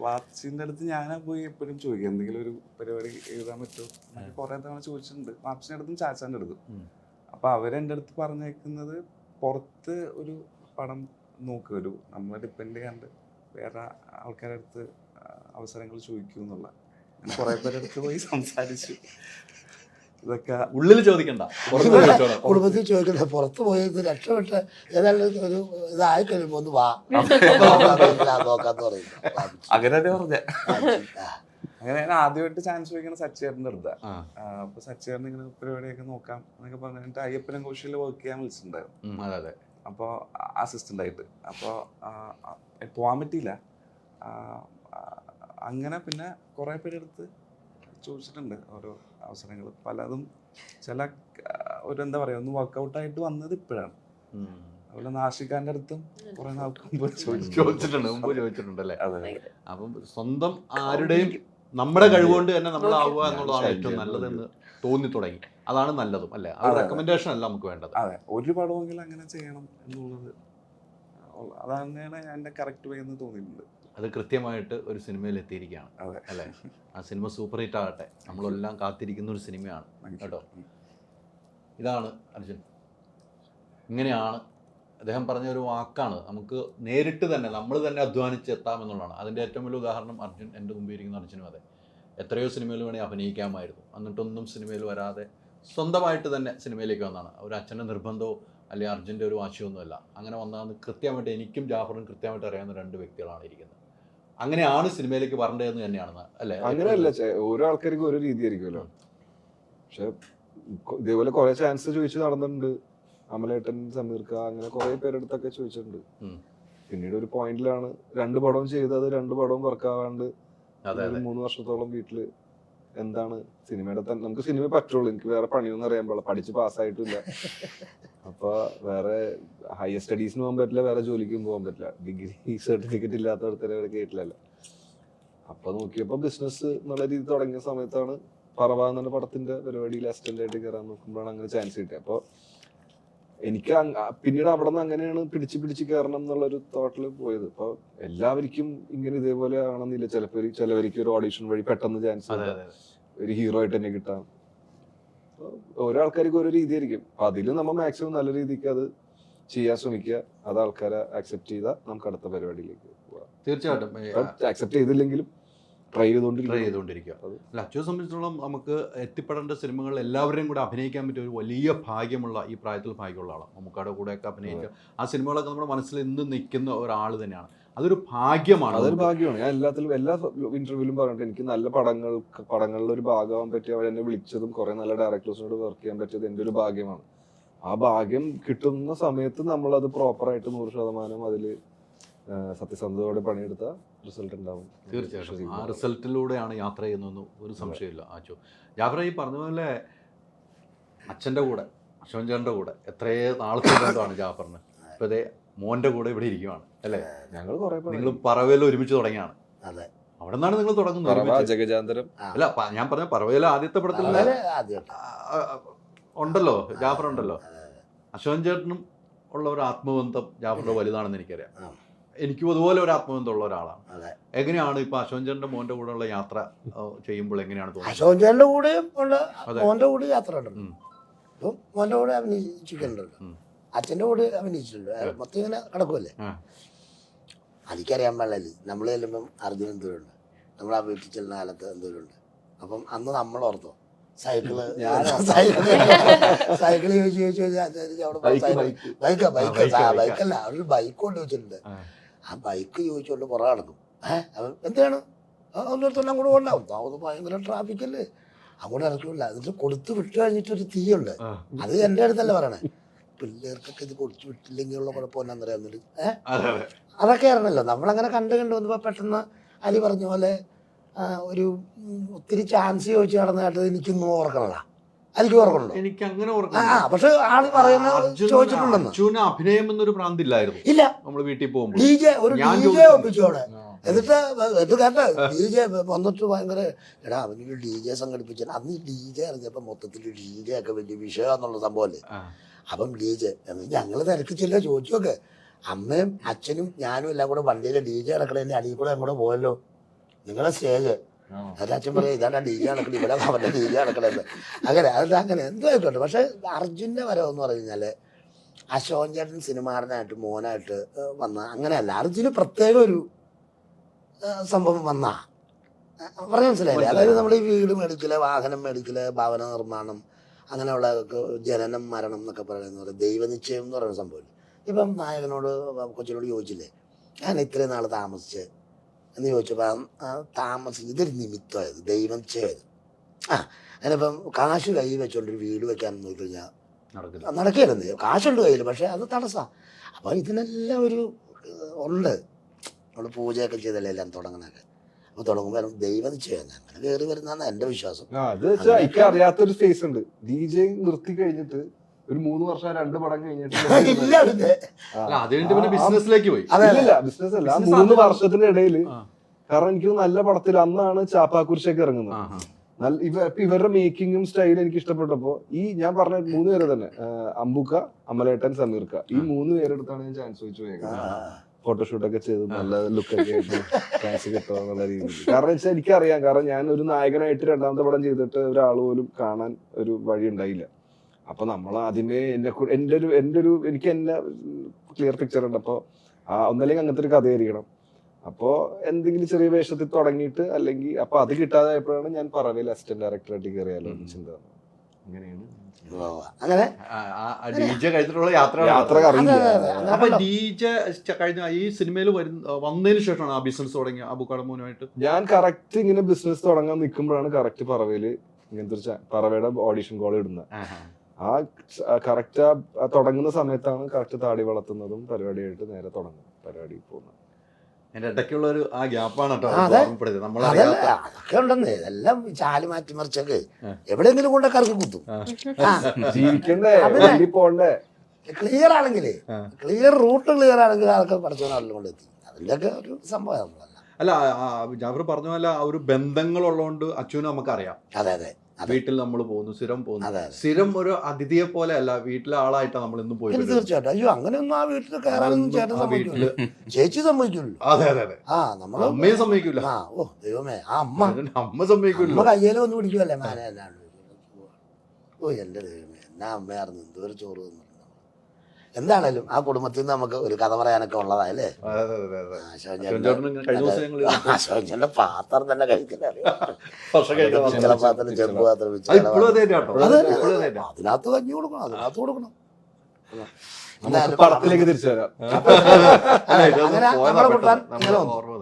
വാപ്സിന്റെ അടുത്ത് ഞാനാ പോയി എപ്പോഴും ചോദിക്കും എന്തെങ്കിലും ഒരു പരിപാടി എഴുതാൻ പറ്റുമോ? എന്നൊക്കെ കുറെ തവണ ചോദിച്ചിട്ടുണ്ട്. വാപ്സിന്റെ അടുത്തും ചാച്ചാന്റെ അടുത്തും. അപ്പൊ അവരെന്റെ അടുത്ത് പറഞ്ഞേക്കുന്നത് പുറത്ത് ഒരു പടം നോക്കുക ഒരു നമ്മളെ ഡിപ്പെൻഡ് ചെയ്യാണ്ട് വേറെ ആൾക്കാരുടെ അടുത്ത് അവസരങ്ങൾ ചോദിക്കൂ എന്നുള്ള. കുറെ പേരുടെ അടുത്ത് പോയി സംസാരിച്ചു. ഇതൊക്കെ ഉള്ളിൽ ചോദിക്കണ്ട. കുടുംബത്തിൽ ചോദിക്കണ്ട പുറത്ത് പോയത് രക്ഷപ്പെട്ട് ഏതായാലും ഒരു ഇതായി കഴിയുമ്പോൾ ഒന്ന് വാ. നോക്കാന്ന് പറയുന്നു. അങ്ങനെ പറഞ്ഞ? അങ്ങനെ ഞാൻ ആദ്യമായിട്ട് ചാൻസ് ചോദിക്കണ സച്ചേറിന്റെ അടുത്ത്. അപ്പൊ സച്ചേറിന് ഇങ്ങനെ പരിപാടിയൊക്കെ നോക്കാം എന്നൊക്കെ പറഞ്ഞിട്ട് അയ്യപ്പനും കോശിയിൽ വർക്ക് ചെയ്യാൻ വിളിച്ചിട്ടുണ്ടായിരുന്നു. അതെ അതെ. അപ്പോൾ അസിസ്റ്റന്റ് ആയിട്ട്. അപ്പോൾ പോകാൻ പറ്റിയില്ല. അങ്ങനെ പിന്നെ കുറേ പേരെടുത്ത് ചോദിച്ചിട്ടുണ്ട് ഓരോ അവസരങ്ങൾ. പലതും ചില ഒരു എന്താ പറയുക ഒന്ന് വർക്കൗട്ടായിട്ട് വന്നത് ഇപ്പോഴാണ്. അതുപോലെ നാഷിക്കാന്റെ അടുത്തും കുറെ നാൾക്ക് മുമ്പ് ചോദിച്ചു. ചോദിച്ചിട്ടുണ്ട് മുമ്പ് ചോദിച്ചിട്ടുണ്ടല്ലേ? അതെ അപ്പം സ്വന്തം ആരുടെയും നമ്മുടെ കഴിവുകൊണ്ട് തന്നെ നമ്മളാവുക എന്നുള്ളതാണ് ഏറ്റവും നല്ലതെന്ന് തോന്നി തുടങ്ങി അതാണ് നല്ലതും അല്ലേ? ആ റെക്കമെൻഡേഷൻ അല്ല നമുക്ക് വേണ്ടത്. അതെ ഒരു പടമെങ്കിലും അങ്ങനെ ചെയ്യണം എന്നുള്ളത് അതാണ് എന്റെ കറക്റ്റ് വേ എന്ന് തോന്നിയിട്ടുണ്ട്. അത് കൃത്യമായിട്ട് ഒരു സിനിമയിൽ എത്തിയിരിക്കുകയാണ് അല്ലെ? ആ സിനിമ സൂപ്പർ ഹിറ്റ് ആകട്ടെ. നമ്മളെല്ലാം കാത്തിരിക്കുന്ന ഒരു സിനിമയാണ് കേട്ടോ. ഇതാണ് അർജുൻ. ഇങ്ങനെയാണ് അദ്ദേഹം പറഞ്ഞ ഒരു വാക്കാണ്. നമുക്ക് നേരിട്ട് തന്നെ നമ്മൾ തന്നെ അധ്വാനിച്ച് എത്താമെന്നുള്ളതാണ് അതിന്റെ ഏറ്റവും വലിയ ഉദാഹരണം അർജുൻ എന്റെ മുമ്പിൽ ഇരിക്കുന്ന അർജുനും അതെ. എത്രയോ സിനിമയിൽ വേണേൽ അഭിനയിക്കാമായിരുന്നു. എന്നിട്ടൊന്നും സിനിമയിൽ വരാതെ സ്വന്തമായിട്ട് തന്നെ സിനിമയിലേക്ക് വന്നതാണ് ഒരു അച്ഛന്റെ നിർബന്ധമോ അല്ലെങ്കിൽ അർജുന്റെ ഒരു വാശിയൊന്നുമല്ല. അങ്ങനെ വന്നതെന്ന് കൃത്യമായിട്ട് എനിക്കും ജാഫറും കൃത്യമായിട്ട് അറിയാവുന്ന രണ്ട് വ്യക്തികളാണ് ഇരിക്കുന്നത്. അങ്ങനെയാണ് സിനിമയിലേക്ക് വരേണ്ടതെന്ന് തന്നെയാണ് അല്ലേ? അങ്ങനെയല്ല ഓരോ ആൾക്കാർക്കും ഓരോ രീതി ആയിരിക്കുമല്ലോ പക്ഷെ ഇതേപോലെ കുറെ ചാൻസ് ചോദിച്ച് നടന്നിട്ടുണ്ട്. അമലേട്ടൻ സമീർക്ക അങ്ങനെ കുറെ പേരെടുത്തൊക്കെ ചോദിച്ചിട്ടുണ്ട്. പിന്നീട് ഒരു പോയിന്റിലാണ് രണ്ട് പടവും ചെയ്തത് രണ്ട് പടവും വർക്കാവാണ്ട് മൂന്ന് വർഷത്തോളം വീട്ടിൽ എന്താണ് സിനിമയുടെ തന്നെ നമുക്ക് സിനിമ പറ്റുള്ളൂ. എനിക്ക് വേറെ പണിയൊന്നും അറിയാൻ പാടില്ല. പഠിച്ച് പാസ്സായിട്ടില്ല അപ്പൊ വേറെ ഹയർ സ്റ്റഡീസിന് പോകാൻ പറ്റില്ല വേറെ ജോലിക്കും പോകാൻ പറ്റില്ല. ഡിഗ്രി സർട്ടിഫിക്കറ്റ് ഇല്ലാത്തവർത്തന്നെ ഇവിടെ കേട്ടില്ലല്ലോ. അപ്പോൾ നോക്കിയപ്പോൾ ബിസിനസ് എന്നുള്ള രീതി തുടങ്ങിയ സമയത്താണ് പറവ എന്ന പടത്തിന്റെ പരിപാടിയിൽ അസിസ്റ്റന്റ് ആയിട്ട് കയറാൻ നോക്കുമ്പോഴാണ് അങ്ങനെ ചാൻസ് കിട്ടിയത്. അപ്പോൾ എനിക്ക് പിന്നീട് അവിടെ നിന്ന് അങ്ങനെയാണ് പിടിച്ച് പിടിച്ച് കയറണം എന്നുള്ളൊരു തോട്ടിൽ പോയത്. അപ്പോൾ എല്ലാവർക്കും ഇങ്ങനെ ഇതേപോലെ ആണെന്നില്ല. ചിലപ്പോൾ ചിലവർക്ക് ഒരു ഓഡീഷൻ വഴി പെട്ടെന്ന് ചാൻസ് ഒരു ഹീറോ ആയിട്ട് തന്നെ കിട്ടാം. ഓരോ ആൾക്കാർക്ക് ഓരോ രീതിയായിരിക്കും. അപ്പൊ അതിൽ നമ്മൾ മാക്സിമം നല്ല രീതിക്ക് അത് ചെയ്യാൻ ശ്രമിക്കുക. അത് ആൾക്കാരെ അക്സെപ്റ്റ് ചെയ്താൽ നമുക്ക് അടുത്ത പരിപാടിയിലേക്ക് പോവാം തീർച്ചയായിട്ടും. അക്സെപ്റ്റ് ചെയ്തില്ലെങ്കിലും ട്രൈ ട്രൈ ചെയ്തുകൊണ്ടിരിക്കും ചെയ്തുകൊണ്ടിരിക്കുക. അല്ല അച്ഛനെ സംബന്ധിച്ചിടത്തോളം നമുക്ക് എത്തിപ്പെടേണ്ട സിനിമകൾ എല്ലാവരെയും കൂടെ അഭിനയിക്കാൻ പറ്റിയ ഒരു വലിയ ഭാഗ്യമുള്ള ഈ പ്രായത്തിൽ ഭാഗ്യമുള്ള ആളാണ്. നമുക്കവിടെ കൂടെയൊക്കെ അഭിനയിക്കുക ആ സിനിമകളൊക്കെ നമ്മുടെ മനസ്സിൽ ഇന്ന് നിൽക്കുന്ന ഒരാൾ തന്നെയാണ്. അതൊരു ഭാഗ്യമാണ് അതൊരു ഭാഗ്യമാണ്. ഞാൻ എല്ലാത്തിലും എല്ലാ ഇന്റർവ്യൂലും പറഞ്ഞിട്ട് എനിക്ക് നല്ല പടങ്ങൾ പടങ്ങളിൽ ഒരു ഭാഗമാവാൻ പറ്റി അവർ എന്നെ വിളിച്ചതും കുറെ നല്ല ഡയറക്ടേഴ്സിനോട് വർക്ക് ചെയ്യാൻ പറ്റിയത് എന്റെ ഒരു ഭാഗ്യമാണ്. ആ ഭാഗ്യം കിട്ടുന്ന സമയത്ത് നമ്മൾ അത് പ്രോപ്പറായിട്ട് നൂറ് ശതമാനം അതിൽ സത്യസന്ധതയോടെ പണിയെടുത്ത റിസൾട്ട് ഉണ്ടാവും. തീർച്ചയായിട്ടും. ആ റിസൾട്ടിലൂടെയാണ് യാത്ര ചെയ്യുന്നതെന്ന് ഒരു സംശയമില്ല ആച്ചോ. ജാഫർ ഈ പറഞ്ഞ പോലെ അച്ഛന്റെ കൂടെ അശോൻ ചേട്ടന്റെ കൂടെ എത്രയേ നാളത്തെ ബന്ധമാണ് ജാഫറിന്? ഇപ്പൊ ഇതേ മോന്റെ കൂടെ ഇവിടെ ഇരിക്കുവാണ് അല്ലേ? ഞങ്ങൾ കുറെ നിങ്ങൾ പറവേല ഒരുമിച്ച് തുടങ്ങിയാണ്. അതെ. അവിടെ നിന്നാണ് നിങ്ങൾ തുടങ്ങുന്നത്. ജഗജാന്തരം. അല്ല ഞാൻ പറഞ്ഞ പറവേല ആദ്യത്തെ പടത്തിൽ ഉണ്ടല്ലോ ജാഫർ ഉണ്ടല്ലോ. അശോകൻ ചേട്ടനും ഉള്ള ഒരു ആത്മബന്ധം ജാഫറിന്റെ വലുതാണെന്ന് എനിക്കറിയാം. എനിക്കും അതുപോലെ ഒരു ആത്മബന്ധം ഉള്ള ഒരാളാണ്. അതെ. എങ്ങനെയാണ് ഇപ്പൊ അശോകൻ ചേട്ടന്റെ മോന്റെ കൂടെ ഉള്ള യാത്ര ചെയ്യുമ്പോൾ എങ്ങനെയാണ് തോന്നുന്നത്? അശോൻ ചേട്ടന്റെ ഉള്ള മോന്റെ കൂടെ യാത്ര മോന്റെ കൂടെ അഭിനയിച്ചിട്ടുണ്ടല്ലോ ഉം. അച്ഛന്റെ കൂടെ അഭിനയിച്ചിട്ടുണ്ട്. മൊത്തം ഇങ്ങനെ കിടക്കുമല്ലേ അതിക്കറിയാൻ പാടില്ല. നമ്മൾ ചെല്ലുമ്പം അർജുൻ എന്തോരുണ്ട്? നമ്മൾ ആ വീട്ടിൽ ചെല്ലുന്ന കാലത്ത് എന്തോരുണ്ട്? അപ്പം അന്ന് നമ്മൾ ഓർത്തോ. സൈക്കിൾ സൈക്കിൾ സൈക്കിൾ ചോദിച്ചു ചോദിച്ചു അവിടെ ബൈക്ക് സൈക്കിൾ ബൈക്ക്. ബൈക്കല്ല. അവർ ബൈക്ക് കൊണ്ട് വെച്ചിട്ടുണ്ട്. ആ. ബൈക്ക് ചോദിച്ചുകൊണ്ട് പുറകെ നടക്കും. ഏഹ് അവൻ എന്താണ് ഒന്നിടത്തെല്ലാം കൂടെ ഉണ്ടാവും അത് ഭയങ്കര ട്രാഫിക്കല്ലേ അങ്ങോട്ട് ഇറക്കില്ല. എന്നിട്ട് കൊടുത്ത് വിട്ടു കഴിഞ്ഞിട്ട് ഒരു തീയുണ്ട്. അത് എന്റെ അടുത്തല്ല പറയണേ. പിള്ളേർക്കൊക്കെ ഇത് കൊടുത്തു വിട്ടില്ലെങ്കിലുള്ള ഉള്ള എന്നിട്ട് ഏഹ് അതെ അതെ. അതൊക്കെ ആയിരുന്നല്ലോ. നമ്മളങ്ങനെ കണ്ട് കണ്ട് വന്നപ്പോൾ പെട്ടെന്ന് അലി പറഞ്ഞ പോലെ ഒരു ഒത്തിരി ചാൻസ് ചോദിച്ച് കേട്ടത് എനിക്കൊന്നും ഓർക്കണല്ല അലിക്ക് ഓർക്കണല്ലോ എനിക്ക് അങ്ങനെ ആ പക്ഷെ ആൾ പറയുന്നത് ചോദിച്ചിട്ടുണ്ടെന്ന്. അർജുന അഭിനയം എന്നൊരു പ്രാന്തില്ലായിരുന്നു ഇല്ല. നമ്മൾ വീട്ടിൽ പോകുമ്പോൾ ഡി ജെ ഒരു ഡി ജെ ഒപ്പിച്ചു അവിടെ. എന്നിട്ട് ഇത് കേട്ട ഡി ജെ വന്നിട്ട് ഭയങ്കര എടാ അവനൊരു ഡി ജെ സംഘടിപ്പിച്ചാൽ അന്ന് ഈ ഡി ജെ അറിഞ്ഞപ്പോൾ മൊത്തത്തിൽ ഡി ജെ ഒക്കെ വലിയ വിഷയമാന്നുള്ള സംഭവമല്ലേ? ആ. അപ്പം ഡി ജെ ഞങ്ങൾ തിരക്കിച്ചില്ല ചോദിച്ചൊക്കെ. അമ്മയും അച്ഛനും ഞാനും എല്ലാം കൂടെ വണ്ടിയിലെ ഡി ജെ കിടക്കണേന്റെ അടിയിൽ കൂടെ അങ്ങോട്ട് പോയല്ലോ നിങ്ങളെ സ്റ്റേജ്. എന്നിട്ട് അച്ഛൻ പറയും ഇതാണ് ഡി ജെ നടക്കണം ഇവിടെ അവന്റെ ഡി ജെ നടക്കണത് അങ്ങനെ അത് അങ്ങനെ എന്തായിട്ടുണ്ട് പക്ഷെ അർജുന്റെ വരവെന്ന് പറഞ്ഞു കഴിഞ്ഞാൽ അശോകൻ ചേട്ടൻ സിനിമാടനായിട്ട് മോനായിട്ട് വന്ന അങ്ങനെയല്ല. അർജുന് പ്രത്യേക ഒരു സംഭവം വന്ന. പറഞ്ഞ മനസ്സിലായില്ലേ? അതായത് നമ്മൾ ഈ വീട് മേടിക്കൽ വാഹനം മേടിക്കൽ ഭവന നിർമ്മാണം അങ്ങനെയുള്ള ജനനം മരണം എന്നൊക്കെ പറയുന്ന പോലെ ദൈവനിശ്ചയം എന്ന് പറയുന്ന സംഭവം ഇപ്പം നായകനോട് കൊച്ചിനോട് ചോദിച്ചില്ലേ ഞാൻ ഇത്രയും നാൾ താമസിച്ച്? എന്ന് ചോദിച്ചപ്പോൾ താമസിച്ച് ഇതൊരു നിമിത്തമായത് ദൈവം ചെയ്ത് ആ അതിനിപ്പം കാശ് കൈ വെച്ചോണ്ടൊരു വീട് വെക്കാൻ നോക്കിക്കഴിഞ്ഞാൽ നടക്കില്ല. നടക്കുകയല്ലെന്ന് കാശുണ്ട് കയ്യിൽ പക്ഷേ അത് തടസ്സമാണ് അപ്പോൾ ഇതിനെല്ലാം ഒരു ഉണ്ട്. നമ്മൾ പൂജയൊക്കെ ചെയ്തല്ലേ എല്ലാം തുടങ്ങണൊക്കെ അപ്പോൾ തുടങ്ങുമ്പോൾ ദൈവം ചെയ്യാൻ അങ്ങനെ കയറി വരുന്നതാണ് എന്റെ വിശ്വാസം. ആ, അത് വെച്ചാൽ എനിക്ക് അറിയാത്തൊരു സ്പേസ് ഉണ്ട്. ഡി ജെ നിർത്തി കഴിഞ്ഞിട്ട് ഒരു മൂന്ന് വർഷം രണ്ട് പടം കഴിഞ്ഞിട്ട് ഇല്ല പിന്നെ അല്ല അത് കഴിഞ്ഞിട്ട് പിന്നെ ബിസിനസ്സിലേക്ക് പോയി. അതെ ഇല്ലില്ല ബിസിനസ് അല്ല. ആ Business മൂന്ന് ആണ്. വർഷത്തിനിടയിൽ ആ. കാരണം എനിക്ക് നല്ല പടത്തിൽ അന്നാണ് ചാപ്പാക്കുരിശൊക്കെ ഇറങ്ങുന്നത്. ആഹാ. നല്ല ഇവ ഇപ്പൊ ഇവരുടെ മേക്കിങ്ങും സ്റ്റൈലും എനിക്ക് ഇഷ്ടപ്പെട്ടപ്പോ ഈ ഞാൻ പറഞ്ഞ മൂന്ന് പേര് തന്നെ ആ, അമ്പുക്ക അമലേട്ടൻ സമീർക്ക ഈ മൂന്ന് പേരെടുത്താണ് ഞാൻ ചാൻസ് ചോദിച്ചു പോയത് ഫോട്ടോഷൂട്ടൊക്കെ ചെയ്ത് നല്ല ലുക്കൊക്കെ ആയിട്ട് കിട്ടുക എന്നുള്ള രീതിയിൽ. കാരണം വെച്ചാൽ എനിക്കറിയാം. കാരണം ഞാൻ ഒരു നായകനായിട്ട് രണ്ടാമത്തെ പടം ചെയ്തിട്ട് ഒരാൾ പോലും കാണാൻ ഒരു വഴി ഉണ്ടായില്ല. അപ്പൊ നമ്മൾ ആദ്യമേ എന്നെ എന്റെ എന്റെ ഒരു എന്റെ ഒരു എനിക്ക് എന്നെ ക്ലിയർ പിക്ചർ ഉണ്ട്. അപ്പോൾ ആ ഒന്നല്ലെങ്കിൽ അങ്ങനത്തെ ഒരു കഥയായിരിക്കണം. അപ്പോൾ എന്തെങ്കിലും ചെറിയ വേഷത്തിൽ തുടങ്ങിയിട്ട് അല്ലെങ്കിൽ അപ്പൊ അത് കിട്ടാതായപ്പോഴാണ് ഞാൻ പറവയിൽ അസിസ്റ്റന്റ് ഡയറക്ടറായിട്ട് കയറിയാലോ ചിന്ത അങ്ങനെ? കഴിഞ്ഞ ഈ സിനിമയിൽ വന്നതിന് ശേഷമാണ് ആ ബിസിനസ് തുടങ്ങിയ അബുക്കാടമോനുമായിട്ട് ഞാൻ കറക്റ്റ് ഇങ്ങനെ ബിസിനസ് തുടങ്ങാൻ നിൽക്കുമ്പോഴാണ് കറക്റ്റ് പറവയിൽ ഇങ്ങനത്തെ ഒരു പറവയുടെ ഓഡിഷൻ കോൾ ഇടുന്നത്. ആ കറക്റ്റ് തുടങ്ങുന്ന സമയത്താണ് കറക്റ്റ് താടി വളർത്തുന്നതും പരിപാടിയായിട്ട് നേരെ തുടങ്ങും പരിപാടി പോകുന്നത്. അതിന്റെ ഇടയ്ക്കുള്ള ഒരു ആ ഗ്യാപ്പാണ് കേട്ടോ. ഓർമ്മപ്പെടുത്തിയത്. അതല്ല നമ്മളറിയാത്ത അതൊക്കെ ഉണ്ടെന്ന്. ഇതെല്ലാം ചാൽ മാറ്റി മറിച്ചൊക്കെ. എവിടെയെങ്കിലും കൊണ്ട് കറക്കി കുത്തും. ക്ലിയർ ആണെങ്കിൽ ക്ലിയർ റൂട്ട് ക്ലിയർ ആണെങ്കിൽ ആൾക്കാർ പഠിച്ചവൻ കൊണ്ട് എത്തി. അതിന്റെയൊക്കെ ഒരു സംഭവം നമ്മളല്ല അല്ല ആ, ജാഫർ പറഞ്ഞ പോലെ ആ ഒരു ബന്ധങ്ങളുള്ളതുകൊണ്ട് അച്ഛനും നമുക്കറിയാം. അതെ അതെ. വീട്ടിൽ നമ്മൾ പോകുന്നു സ്ഥിരം പോകുന്നു. സ്ഥിരം ഒരു അതിഥിയെ പോലെ അല്ല വീട്ടിലെ ആളായിട്ടാണ് നമ്മൾ ഇന്ന് പോയി തീർച്ചയായിട്ടും. അയ്യോ അങ്ങനെയൊന്നും ആ വീട്ടിൽ കയറാനൊന്നും ചേട്ടൻ സമ്മതിക്കില്ല ചേച്ചി സമ്മതിക്കുള്ളൂ അതെ അതെ അതെ. ആ നമ്മൾ അമ്മയെ സമ്മതിക്കില്ല ആ ഓ ദൈവമേ ആ അമ്മ. അമ്മ സമ്മതിക്കില്ല നമ്മൾ കയ്യേലും ഒന്ന് പിടിക്കുമല്ലേ മാനേ ഓ എന്റെ ദൈവമേ എന്നാ അമ്മയായിരുന്നു എന്തോ ഒരു ചോറ് തന്നു. എന്താണേലും ആ കുടുംബത്തിൽ നിന്ന് നമുക്ക് ഒരു കഥ പറയാനൊക്കെ ഉള്ളതായല്ലേ? അശോകന്റെ പാത്രം തന്നെ കഴിക്കില്ല പാത്രം ചെറുപ്പ് പാത്രം അതിനകത്ത് കഞ്ഞി കൊടുക്കണം അതിനകത്ത് കൊടുക്കണം. പടത്തിലേക്ക് തിരിച്ചു വരാം. അങ്ങനെ കൂട്ടാൻ ഇങ്ങനെ ഓർമ്മ